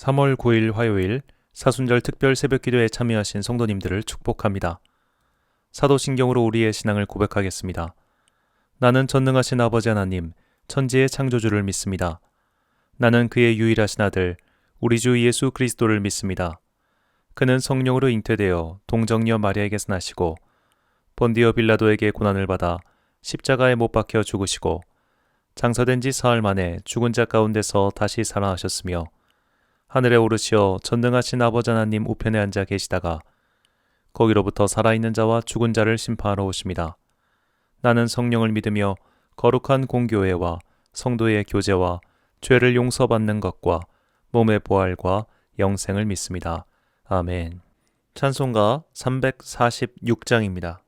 3월 9일 화요일 사순절 특별 새벽 기도에 참여하신 성도님들을 축복합니다. 사도신경으로 우리의 신앙을 고백하겠습니다. 나는 전능하신 아버지 하나님, 천지의 창조주를 믿습니다. 나는 그의 유일하신 아들, 우리 주 예수 그리스도를 믿습니다. 그는 성령으로 잉태되어 동정녀 마리아에게서 나시고 본디어 빌라도에게 고난을 받아 십자가에 못 박혀 죽으시고 장사된 지 사흘 만에 죽은 자 가운데서 다시 살아나셨으며 하늘에 오르시어 전능하신 아버지 하나님 우편에 앉아 계시다가 거기로부터 살아있는 자와 죽은 자를 심판하러 오십니다. 나는 성령을 믿으며 거룩한 공교회와 성도의 교제와 죄를 용서받는 것과 몸의 보활과 영생을 믿습니다. 아멘. 찬송가 346장입니다.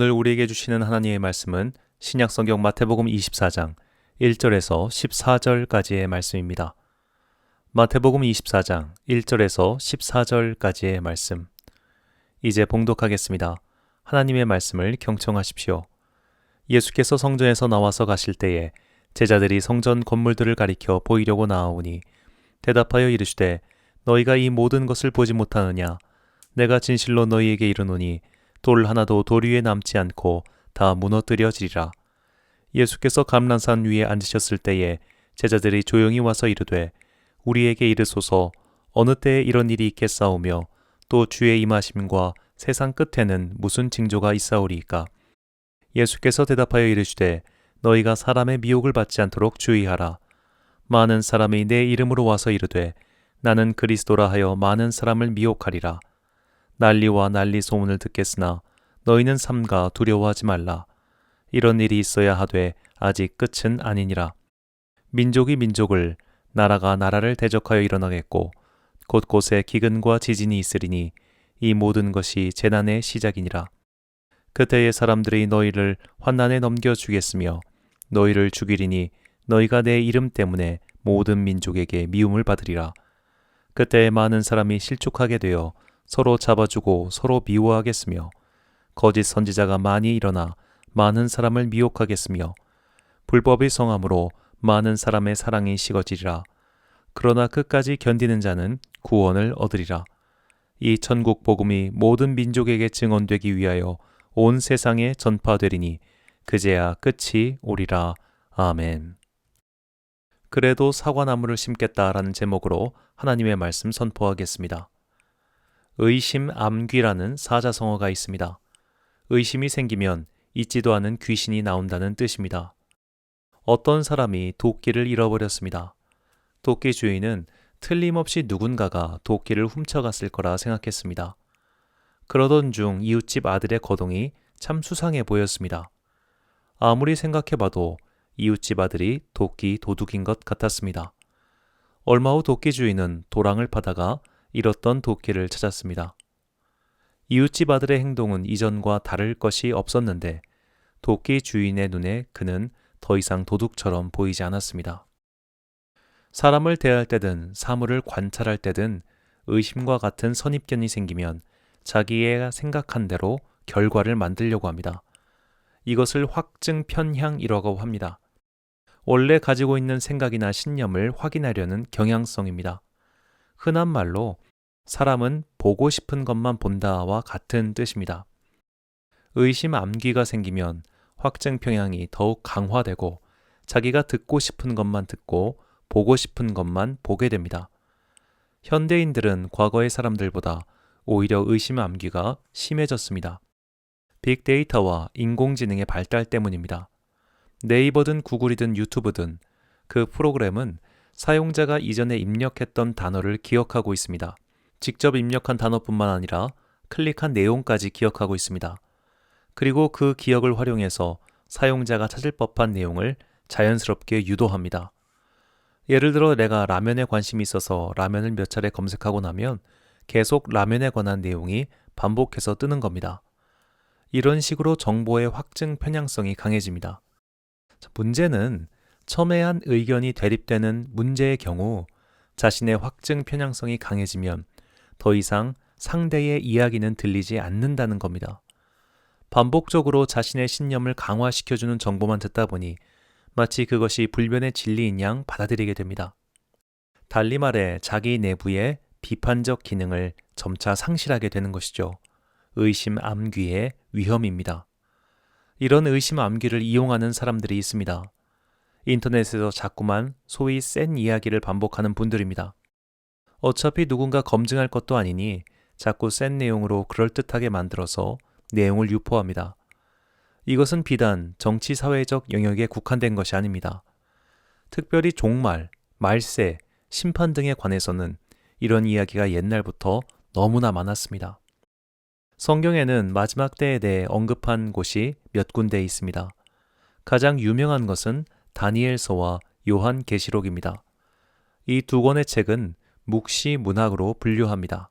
오늘 우리에게 주시는 하나님의 말씀은 신약 성경 마태복음 24장 1절에서 14절까지의 말씀입니다. 마태복음 24장 1절에서 14절까지의 말씀. 이제 봉독하겠습니다. 하나님의 말씀을 경청하십시오. 예수께서 성전에서 나와서 가실 때에 제자들이 성전 건물들을 가리켜 보이려고 나아오니 대답하여 이르시되 너희가 이 모든 것을 보지 못하느냐 내가 진실로 너희에게 이르노니 돌 하나도 돌 위에 남지 않고 다 무너뜨려지리라. 예수께서 감람산 위에 앉으셨을 때에 제자들이 조용히 와서 이르되 우리에게 이르소서 어느 때에 이런 일이 있겠사오며 또 주의 임하심과 세상 끝에는 무슨 징조가 있사오리이까. 예수께서 대답하여 이르시되 너희가 사람의 미혹을 받지 않도록 주의하라. 많은 사람이 내 이름으로 와서 이르되 나는 그리스도라 하여 많은 사람을 미혹하리라. 난리와 난리 소문을 듣겠으나 너희는 삼가 두려워하지 말라. 이런 일이 있어야 하되 아직 끝은 아니니라. 민족이 민족을 나라가 나라를 대적하여 일어나겠고 곳곳에 기근과 지진이 있으리니 이 모든 것이 재난의 시작이니라. 그때의 사람들이 너희를 환난에 넘겨 주겠으며 너희를 죽이리니 너희가 내 이름 때문에 모든 민족에게 미움을 받으리라. 그때 많은 사람이 실족하게 되어 서로 잡아주고 서로 미워하겠으며 거짓 선지자가 많이 일어나 많은 사람을 미혹하겠으며 불법의 성함으로 많은 사람의 사랑이 식어지리라. 그러나 끝까지 견디는 자는 구원을 얻으리라. 이 천국 복음이 모든 민족에게 증언되기 위하여 온 세상에 전파되리니 그제야 끝이 오리라. 아멘. 그래도 사과나무를 심겠다라는 제목으로 하나님의 말씀 선포하겠습니다. 의심 암귀라는 사자성어가 있습니다. 의심이 생기면 잊지도 않은 귀신이 나온다는 뜻입니다. 어떤 사람이 도끼를 잃어버렸습니다. 도끼 주인은 틀림없이 누군가가 도끼를 훔쳐갔을 거라 생각했습니다. 그러던 중 이웃집 아들의 거동이 참 수상해 보였습니다. 아무리 생각해봐도 이웃집 아들이 도끼 도둑인 것 같았습니다. 얼마 후 도끼 주인은 도랑을 파다가 잃었던 도끼를 찾았습니다. 이웃집 아들의 행동은 이전과 다를 것이 없었는데 도끼 주인의 눈에 그는 더 이상 도둑처럼 보이지 않았습니다. 사람을 대할 때든 사물을 관찰할 때든 의심과 같은 선입견이 생기면 자기의 생각한 대로 결과를 만들려고 합니다. 이것을 확증 편향이라고 합니다. 원래 가지고 있는 생각이나 신념을 확인하려는 경향성입니다. 흔한 말로 사람은 보고 싶은 것만 본다와 같은 뜻입니다. 의심 암기가 생기면 확증 평양이 더욱 강화되고 자기가 듣고 싶은 것만 듣고 보고 싶은 것만 보게 됩니다. 현대인들은 과거의 사람들보다 오히려 의심 암기가 심해졌습니다. 빅데이터와 인공지능의 발달 때문입니다. 네이버든 구글이든 유튜브든 그 프로그램은 사용자가 이전에 입력했던 단어를 기억하고 있습니다. 직접 입력한 단어뿐만 아니라 클릭한 내용까지 기억하고 있습니다. 그리고 그 기억을 활용해서 사용자가 찾을 법한 내용을 자연스럽게 유도합니다. 예를 들어 내가 라면에 관심이 있어서 라면을 몇 차례 검색하고 나면 계속 라면에 관한 내용이 반복해서 뜨는 겁니다. 이런 식으로 정보의 확증 편향성이 강해집니다. 자, 문제는 첨예한 의견이 대립되는 문제의 경우 자신의 확증 편향성이 강해지면 더 이상 상대의 이야기는 들리지 않는다는 겁니다. 반복적으로 자신의 신념을 강화시켜주는 정보만 듣다 보니 마치 그것이 불변의 진리인 양 받아들이게 됩니다. 달리 말해 자기 내부의 비판적 기능을 점차 상실하게 되는 것이죠. 의심 암귀의 위험입니다. 이런 의심 암기를 이용하는 사람들이 있습니다. 인터넷에서 자꾸만 소위 센 이야기를 반복하는 분들입니다. 어차피 누군가 검증할 것도 아니니 자꾸 센 내용으로 그럴듯하게 만들어서 내용을 유포합니다. 이것은 비단 정치 사회적 영역에 국한된 것이 아닙니다. 특별히 종말, 말세, 심판 등에 관해서는 이런 이야기가 옛날부터 너무나 많았습니다. 성경에는 마지막 때에 대해 언급한 곳이 몇 군데 있습니다. 가장 유명한 것은 다니엘서와 요한 계시록입니다. 이 두 권의 책은 묵시 문학으로 분류합니다.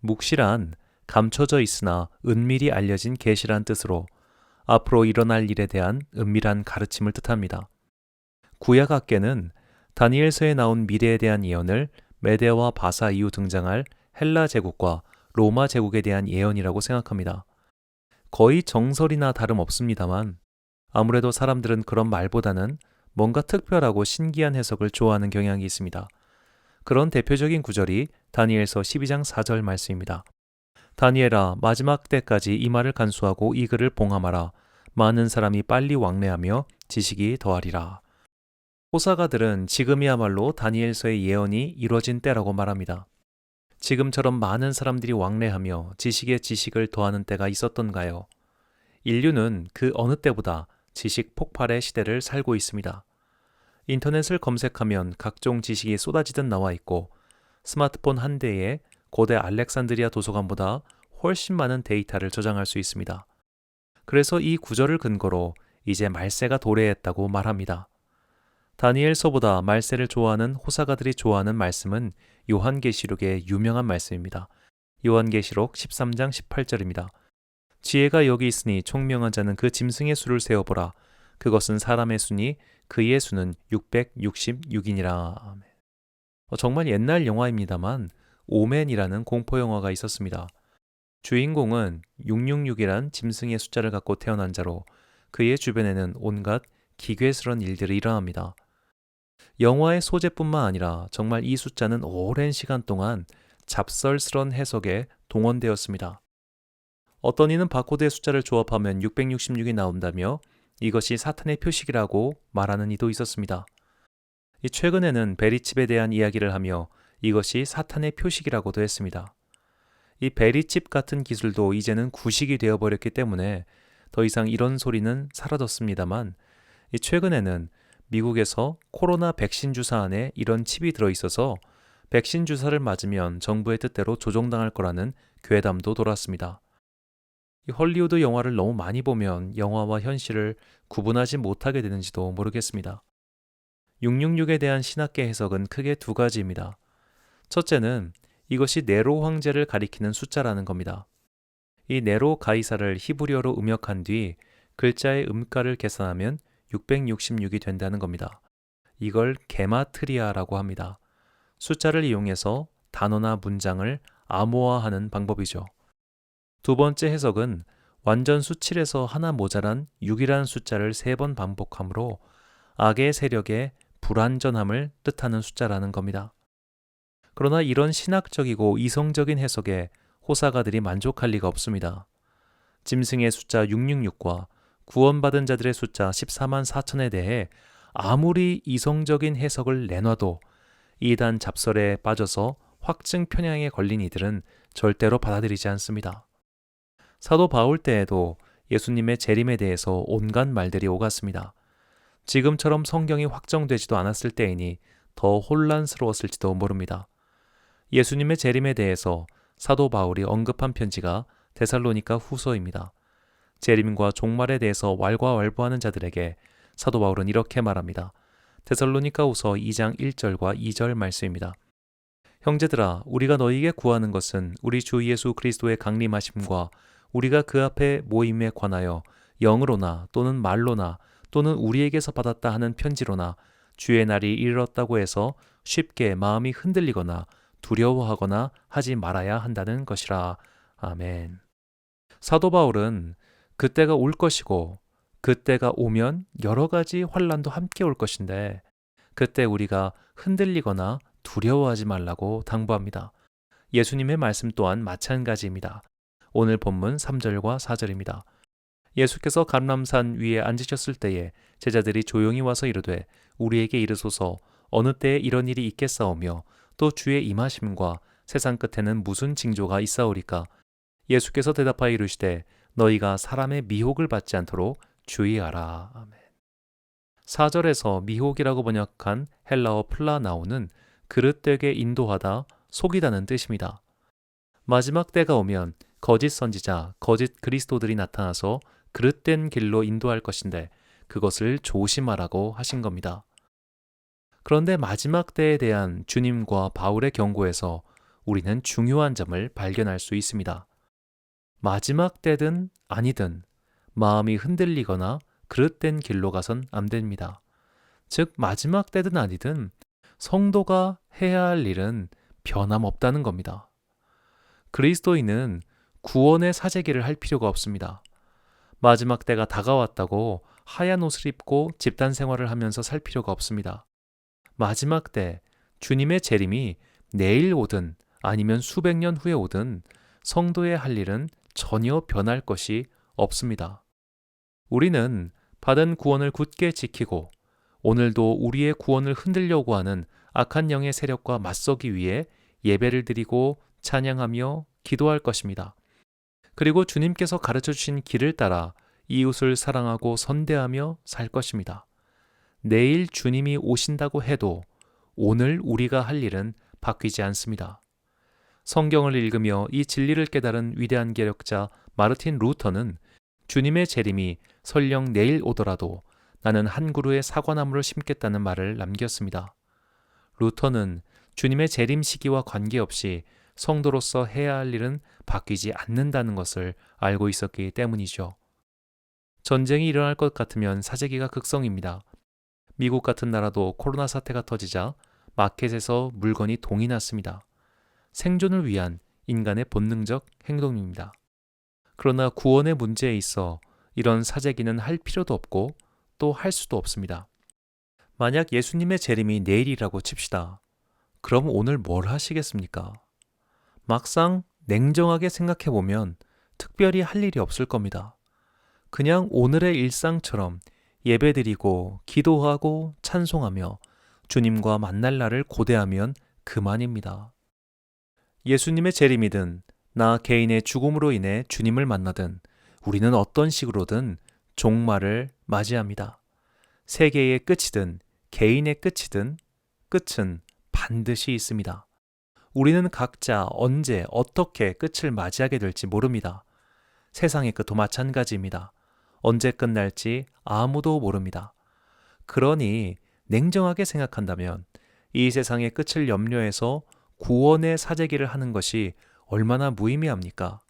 묵시란 감춰져 있으나 은밀히 알려진 계시란 뜻으로 앞으로 일어날 일에 대한 은밀한 가르침을 뜻합니다. 구약학계는 다니엘서에 나온 미래에 대한 예언을 메데와 바사 이후 등장할 헬라 제국과 로마 제국에 대한 예언이라고 생각합니다. 거의 정설이나 다름없습니다만 아무래도 사람들은 그런 말보다는 뭔가 특별하고 신기한 해석을 좋아하는 경향이 있습니다. 그런 대표적인 구절이 다니엘서 12장 4절 말씀입니다. 다니엘아 마지막 때까지 이 말을 간수하고 이 글을 봉함하라 많은 사람이 빨리 왕래하며 지식이 더하리라. 호사가들은 지금이야말로 다니엘서의 예언이 이루어진 때라고 말합니다. 지금처럼 많은 사람들이 왕래하며 지식의 지식을 더하는 때가 있었던가요? 인류는 그 어느 때보다 지식 폭발의 시대를 살고 있습니다. 인터넷을 검색하면 각종 지식이 쏟아지듯 나와 있고 스마트폰 한 대에 고대 알렉산드리아 도서관보다 훨씬 많은 데이터를 저장할 수 있습니다. 그래서 이 구절을 근거로 이제 말세가 도래했다고 말합니다. 다니엘서보다 말세를 좋아하는 호사가들이 좋아하는 말씀은 요한계시록의 유명한 말씀입니다. 요한계시록 13장 18절입니다. 지혜가 여기 있으니 총명한 자는 그 짐승의 수를 세어보라. 그것은 사람의 수니 그의 수는 666이니라. 어, 정말 옛날 영화입니다만 오맨이라는 공포 영화가 있었습니다. 주인공은 666이란 짐승의 숫자를 갖고 태어난 자로 그의 주변에는 온갖 기괴스런 일들이 일어납니다. 영화의 소재뿐만 아니라 정말 이 숫자는 오랜 시간 동안 잡설스런 해석에 동원되었습니다. 어떤 이는 바코드의 숫자를 조합하면 666이 나온다며 이것이 사탄의 표식이라고 말하는 이도 있었습니다. 최근에는 베리칩에 대한 이야기를 하며 이것이 사탄의 표식이라고도 했습니다. 이 베리칩 같은 기술도 이제는 구식이 되어버렸기 때문에 더 이상 이런 소리는 사라졌습니다만 최근에는 미국에서 코로나 백신 주사 안에 이런 칩이 들어있어서 백신 주사를 맞으면 정부의 뜻대로 조종당할 거라는 괴담도 돌았습니다. 이 헐리우드 영화를 너무 많이 보면 영화와 현실을 구분하지 못하게 되는지도 모르겠습니다. 666에 대한 신학계 해석은 크게 두 가지입니다. 첫째는 이것이 네로 황제를 가리키는 숫자라는 겁니다. 이 네로 가이사를 히브리어로 음역한 뒤 글자의 음가를 계산하면 666이 된다는 겁니다. 이걸 게마트리아라고 합니다. 숫자를 이용해서 단어나 문장을 암호화하는 방법이죠. 두 번째 해석은 완전 수칠에서 하나 모자란 6이라는 숫자를 세 번 반복함으로 악의 세력의 불완전함을 뜻하는 숫자라는 겁니다. 그러나 이런 신학적이고 이성적인 해석에 호사가들이 만족할 리가 없습니다. 짐승의 숫자 666과 구원받은 자들의 숫자 14만 4천에 대해 아무리 이성적인 해석을 내놔도 이단 잡설에 빠져서 확증 편향에 걸린 이들은 절대로 받아들이지 않습니다. 사도 바울 때에도 예수님의 재림에 대해서 온갖 말들이 오갔습니다. 지금처럼 성경이 확정되지도 않았을 때이니 더 혼란스러웠을지도 모릅니다. 예수님의 재림에 대해서 사도 바울이 언급한 편지가 데살로니가 후서입니다. 재림과 종말에 대해서 왈가왈부하는 자들에게 사도 바울은 이렇게 말합니다. 데살로니가 후서 2장 1절과 2절 말씀입니다. 형제들아 우리가 너희에게 구하는 것은 우리 주 예수 그리스도의 강림하심과 우리가 그 앞에 모임에 관하여 영으로나 또는 말로나 또는 우리에게서 받았다 하는 편지로나 주의 날이 이르렀다고 해서 쉽게 마음이 흔들리거나 두려워하거나 하지 말아야 한다는 것이라. 아멘. 사도 바울은 그때가 올 것이고 그때가 오면 여러 가지 환란도 함께 올 것인데 그때 우리가 흔들리거나 두려워하지 말라고 당부합니다. 예수님의 말씀 또한 마찬가지입니다. 오늘 본문 3절과 4절입니다. 예수께서 감람산 위에 앉으셨을 때에 제자들이 조용히 와서 이르되 우리에게 이르소서 어느 때에 이런 일이 있겠사오며 또 주의 임하심과 세상 끝에는 무슨 징조가 있사오리까 예수께서 대답하여 이르시되 너희가 사람의 미혹을 받지 않도록 주의하라. 아멘. 4절에서 미혹이라고 번역한 헬라어 플라나오는 그릇되게 인도하다, 속이다는 뜻입니다. 마지막 때가 오면 거짓 선지자, 거짓 그리스도들이 나타나서 그릇된 길로 인도할 것인데 그것을 조심하라고 하신 겁니다. 그런데 마지막 때에 대한 주님과 바울의 경고에서 우리는 중요한 점을 발견할 수 있습니다. 마지막 때든 아니든 마음이 흔들리거나 그릇된 길로 가선 안 됩니다. 즉, 마지막 때든 아니든 성도가 해야 할 일은 변함없다는 겁니다. 그리스도인은 구원의 사재기를 할 필요가 없습니다. 마지막 때가 다가왔다고 하얀 옷을 입고 집단 생활을 하면서 살 필요가 없습니다. 마지막 때 주님의 재림이 내일 오든 아니면 수백 년 후에 오든 성도의 할 일은 전혀 변할 것이 없습니다. 우리는 받은 구원을 굳게 지키고 오늘도 우리의 구원을 흔들려고 하는 악한 영의 세력과 맞서기 위해 예배를 드리고 찬양하며 기도할 것입니다. 그리고 주님께서 가르쳐 주신 길을 따라 이웃을 사랑하고 선대하며 살 것입니다. 내일 주님이 오신다고 해도 오늘 우리가 할 일은 바뀌지 않습니다. 성경을 읽으며 이 진리를 깨달은 위대한 개혁자 마르틴 루터는 주님의 재림이 설령 내일 오더라도 나는 한 그루의 사과나무를 심겠다는 말을 남겼습니다. 루터는 주님의 재림 시기와 관계없이 성도로서 해야 할 일은 바뀌지 않는다는 것을 알고 있었기 때문이죠. 전쟁이 일어날 것 같으면 사재기가 극성입니다. 미국 같은 나라도 코로나 사태가 터지자 마켓에서 물건이 동이 났습니다. 생존을 위한 인간의 본능적 행동입니다. 그러나 구원의 문제에 있어 이런 사재기는 할 필요도 없고 또 할 수도 없습니다. 만약 예수님의 재림이 내일이라고 칩시다. 그럼 오늘 뭘 하시겠습니까? 막상 냉정하게 생각해 보면 특별히 할 일이 없을 겁니다. 그냥 오늘의 일상처럼 예배드리고 기도하고 찬송하며 주님과 만날 날을 고대하면 그만입니다. 예수님의 재림이든 나 개인의 죽음으로 인해 주님을 만나든 우리는 어떤 식으로든 종말을 맞이합니다. 세계의 끝이든 개인의 끝이든 끝은 반드시 있습니다. 우리는 각자 언제 어떻게 끝을 맞이하게 될지 모릅니다. 세상의 끝도 마찬가지입니다. 언제 끝날지 아무도 모릅니다. 그러니 냉정하게 생각한다면 이 세상의 끝을 염려해서 구원의 사재기를 하는 것이 얼마나 무의미합니까?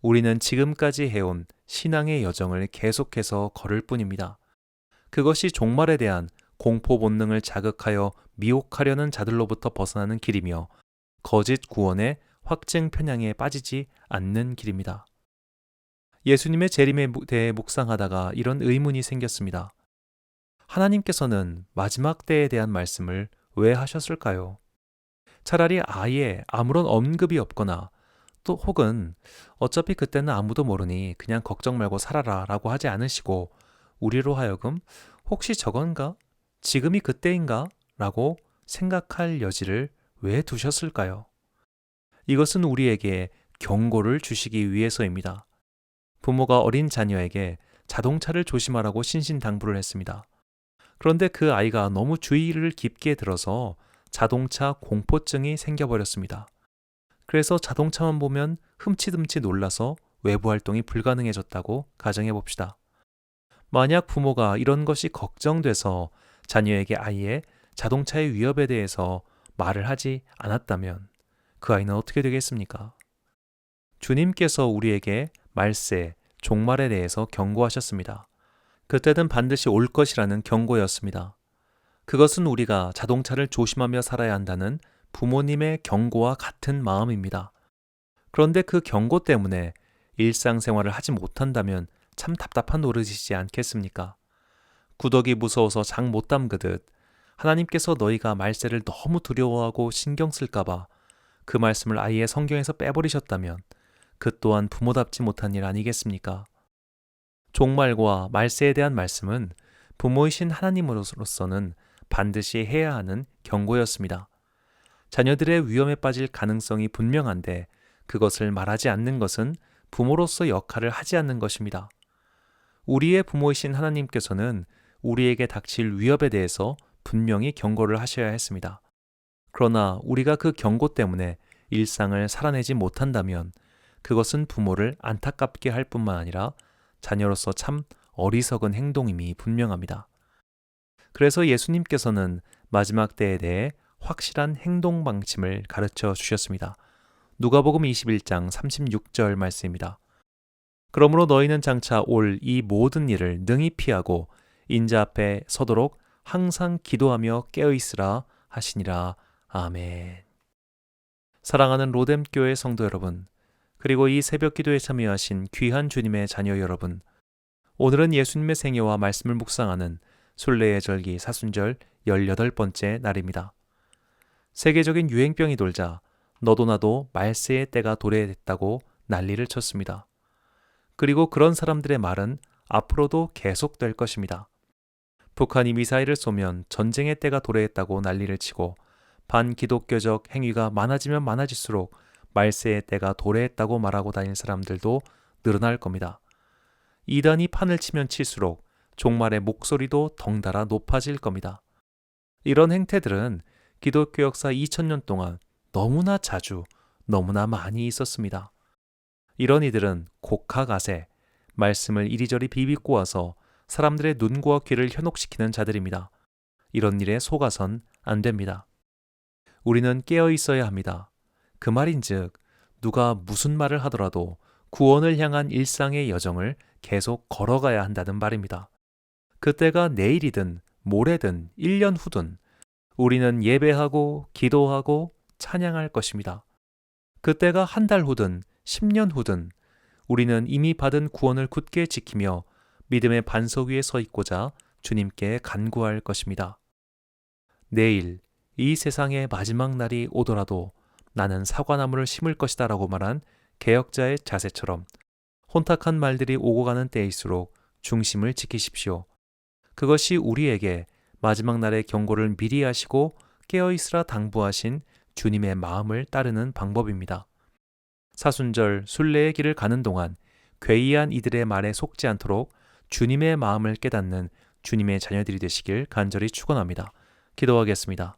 우리는 지금까지 해온 신앙의 여정을 계속해서 걸을 뿐입니다. 그것이 종말에 대한 공포 본능을 자극하여 미혹하려는 자들로부터 벗어나는 길이며 거짓 구원의 확증 편향에 빠지지 않는 길입니다. 예수님의 재림에 무- 대해 묵상하다가 이런 의문이 생겼습니다. 하나님께서는 마지막 때에 대한 말씀을 왜 하셨을까요? 차라리 아예 아무런 언급이 없거나 또 혹은 어차피 그때는 아무도 모르니 그냥 걱정 말고 살아라 라고 하지 않으시고 우리로 하여금 혹시 저건가? 지금이 그때인가? 라고 생각할 여지를 왜 두셨을까요? 이것은 우리에게 경고를 주시기 위해서입니다. 부모가 어린 자녀에게 자동차를 조심하라고 신신당부를 했습니다. 그런데 그 아이가 너무 주의를 깊게 들어서 자동차 공포증이 생겨버렸습니다. 그래서 자동차만 보면 흠치듬치 놀라서 외부 활동이 불가능해졌다고 가정해 봅시다. 만약 부모가 이런 것이 걱정돼서 자녀에게 아예 자동차의 위협에 대해서 말을 하지 않았다면 그 아이는 어떻게 되겠습니까? 주님께서 우리에게 말세, 종말에 대해서 경고하셨습니다. 그때는 반드시 올 것이라는 경고였습니다. 그것은 우리가 자동차를 조심하며 살아야 한다는 부모님의 경고와 같은 마음입니다. 그런데 그 경고 때문에 일상생활을 하지 못한다면 참 답답한 노릇이지 않겠습니까? 구덕이 무서워서 장 못 담그듯 하나님께서 너희가 말세를 너무 두려워하고 신경 쓸까봐 그 말씀을 아예 성경에서 빼버리셨다면 그 또한 부모답지 못한 일 아니겠습니까? 종말과 말세에 대한 말씀은 부모이신 하나님으로서는 반드시 해야 하는 경고였습니다. 자녀들의 위험에 빠질 가능성이 분명한데 그것을 말하지 않는 것은 부모로서 역할을 하지 않는 것입니다. 우리의 부모이신 하나님께서는 우리에게 닥칠 위협에 대해서 분명히 경고를 하셔야 했습니다. 그러나 우리가 그 경고 때문에 일상을 살아내지 못한다면 그것은 부모를 안타깝게 할 뿐만 아니라 자녀로서 참 어리석은 행동임이 분명합니다. 그래서 예수님께서는 마지막 때에 대해 확실한 행동 방침을 가르쳐 주셨습니다. 누가복음 21장 36절 말씀입니다. 그러므로 너희는 장차 올 이 모든 일을 능히 피하고 인자 앞에 서도록 항상 기도하며 깨어 있으라 하시니라. 아멘. 사랑하는 로뎀교회 성도 여러분, 그리고 이 새벽 기도에 참여하신 귀한 주님의 자녀 여러분, 오늘은 예수님의 생애와 말씀을 묵상하는 순례의 절기 사순절 18번째 날입니다. 세계적인 유행병이 돌자 너도 나도 말세의 때가 도래했다고 난리를 쳤습니다. 그리고 그런 사람들의 말은 앞으로도 계속될 것입니다. 북한이 미사일을 쏘면 전쟁의 때가 도래했다고 난리를 치고 반기독교적 행위가 많아지면 많아질수록 말세의 때가 도래했다고 말하고 다닐 사람들도 늘어날 겁니다. 이단이 판을 치면 칠수록 종말의 목소리도 덩달아 높아질 겁니다. 이런 행태들은 기독교 역사 2000년 동안 너무나 자주, 너무나 많이 있었습니다. 이런 이들은 곡하가세, 말씀을 이리저리 비비꼬아서 사람들의 눈과 귀를 현혹시키는 자들입니다. 이런 일에 속아선 안 됩니다. 우리는 깨어 있어야 합니다. 그 말인즉 누가 무슨 말을 하더라도 구원을 향한 일상의 여정을 계속 걸어가야 한다는 말입니다. 그때가 내일이든 모레든 1년 후든 우리는 예배하고 기도하고 찬양할 것입니다. 그때가 한 달 후든 10년 후든 우리는 이미 받은 구원을 굳게 지키며 믿음의 반석 위에 서 있고자 주님께 간구할 것입니다. 내일 이 세상의 마지막 날이 오더라도 나는 사과나무를 심을 것이다 라고 말한 개혁자의 자세처럼 혼탁한 말들이 오고 가는 때일수록 중심을 지키십시오. 그것이 우리에게 마지막 날의 경고를 미리 하시고 깨어있으라 당부하신 주님의 마음을 따르는 방법입니다. 사순절 순례의 길을 가는 동안 괴이한 이들의 말에 속지 않도록 주님의 마음을 깨닫는 주님의 자녀들이 되시길 간절히 축원합니다. 기도하겠습니다.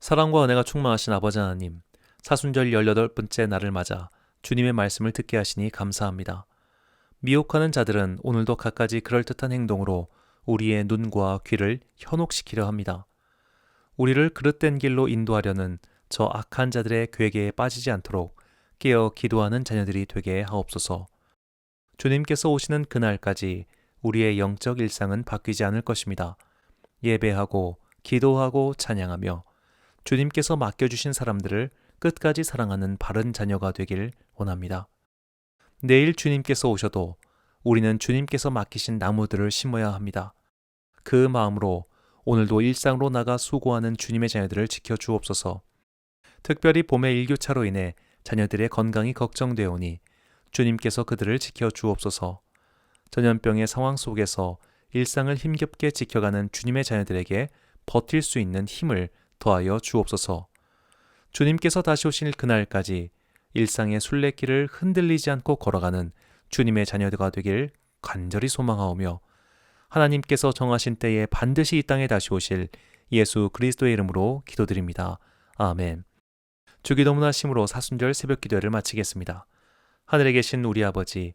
사랑과 은혜가 충만하신 아버지 하나님, 사순절 18번째 날을 맞아 주님의 말씀을 듣게 하시니 감사합니다. 미혹하는 자들은 오늘도 갖가지 그럴듯한 행동으로 우리의 눈과 귀를 현혹시키려 합니다. 우리를 그릇된 길로 인도하려는 저 악한 자들의 괴계에 빠지지 않도록 깨어 기도하는 자녀들이 되게 하옵소서. 주님께서 오시는 그날까지 우리의 영적 일상은 바뀌지 않을 것입니다. 예배하고 기도하고 찬양하며 주님께서 맡겨주신 사람들을 끝까지 사랑하는 바른 자녀가 되길 원합니다. 내일 주님께서 오셔도 우리는 주님께서 맡기신 나무들을 심어야 합니다. 그 마음으로 오늘도 일상으로 나가 수고하는 주님의 자녀들을 지켜 주옵소서. 특별히 봄의 일교차로 인해 자녀들의 건강이 걱정되오니 주님께서 그들을 지켜 주옵소서. 전염병의 상황 속에서 일상을 힘겹게 지켜가는 주님의 자녀들에게 버틸 수 있는 힘을 더하여 주옵소서. 주님께서 다시 오실 그날까지 일상의 순례길을 흔들리지 않고 걸어가는 주님의 자녀가 되길 간절히 소망하오며 하나님께서 정하신 때에 반드시 이 땅에 다시 오실 예수 그리스도의 이름으로 기도드립니다. 아멘. 주기도문 하 심으로 사순절 새벽 기도를 마치겠습니다. 하늘에 계신 우리 아버지,